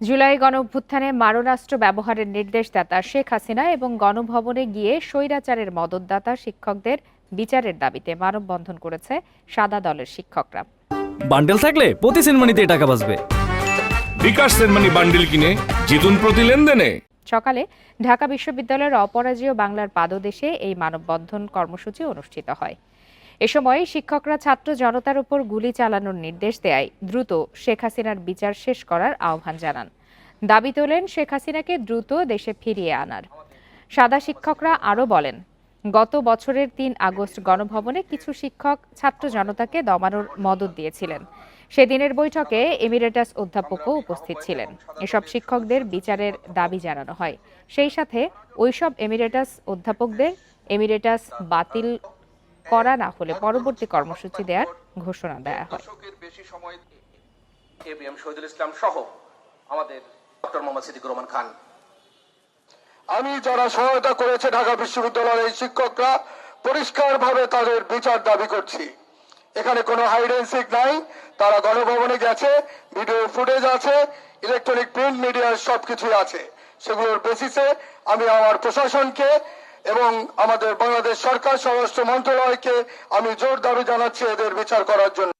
জুলাই গণ অভ্যুত্থানে মারণাস্ত্র ব্যবহারের নির্দেশদাতা শেখ হাসিনা এবং গণভবনে গিয়ে স্বৈরাচারের মদতদাতা শিক্ষকদের বিচারের দাবিতে মানববন্ধন করেছে সাদা দলের শিক্ষকরা। বান্ডেল থাকলে প্রতি সেনমানিতে টাকা বাঁচবে। বিকাশ সেনমানি বান্ডিল কিনে জিতুন প্রতি লেনদেনে। সকালে ঢাকা বিশ্ববিদ্যালয়ের অপরাজেয় বাংলার পাদদেশে এই মানববন্ধন কর্মসূচি অনুষ্ঠিত হয়। এ সময় শিক্ষকরা ছাত্র জনতার উপর গুলি চালানোর নির্দেশ দেয়। দ্রুত শেখ হাসিনার বিচার শেষ করার আহ্বান জানান। দাবি তোলেন শেখ হাসিনাকে দ্রুত দেশে ফিরিয়ে আনার। সাদা শিক্ষকরা আরও বলেন, গত বছরের তিন আগস্ট গণভবনে কিছু শিক্ষক ছাত্র জনতাকে দমানোর মদত দিয়েছিলেন। সেদিনের বৈঠকে এমিরেটাস অধ্যাপকও উপস্থিত ছিলেন। এসব শিক্ষকদের বিচারের দাবি জানানো হয়। সেই সাথে ওইসব এমিরেটাস অধ্যাপকদের এমিরেটাস বাতিল করা না হলে পরবর্তী কর্মসূচি দেওয়ার ঘোষণা দেওয়া হয়। বেশি সময় A B M Shahidul Islam সহ আমাদের ডক্টর মোহাম্মদ সিদ্দিকুর রহমান খান। আমি যারা সহায়তা করেছে ঢাকা বিশ্ববিদ্যালয়ের এই শিক্ষকরা পরিষ্কারভাবে তাদের বিচার দাবি করছি। এখানে কোনো হাইডেন্সিক নাই তারা গণভবনে গেছে ভিডিও ফুটেজ আছে ইলেকট্রনিক প্রিন্ট মিডিয়ার সবকিছুই আছে। সেগুলোর বেসিসে আমি আমার প্রশাসনকে এবং আমাদের বাংলাদেশ সরকার স্বরাষ্ট্র মন্ত্রণালয়কে আমি জোর দাবি জানাচ্ছি এদের বিচার করার জন্য।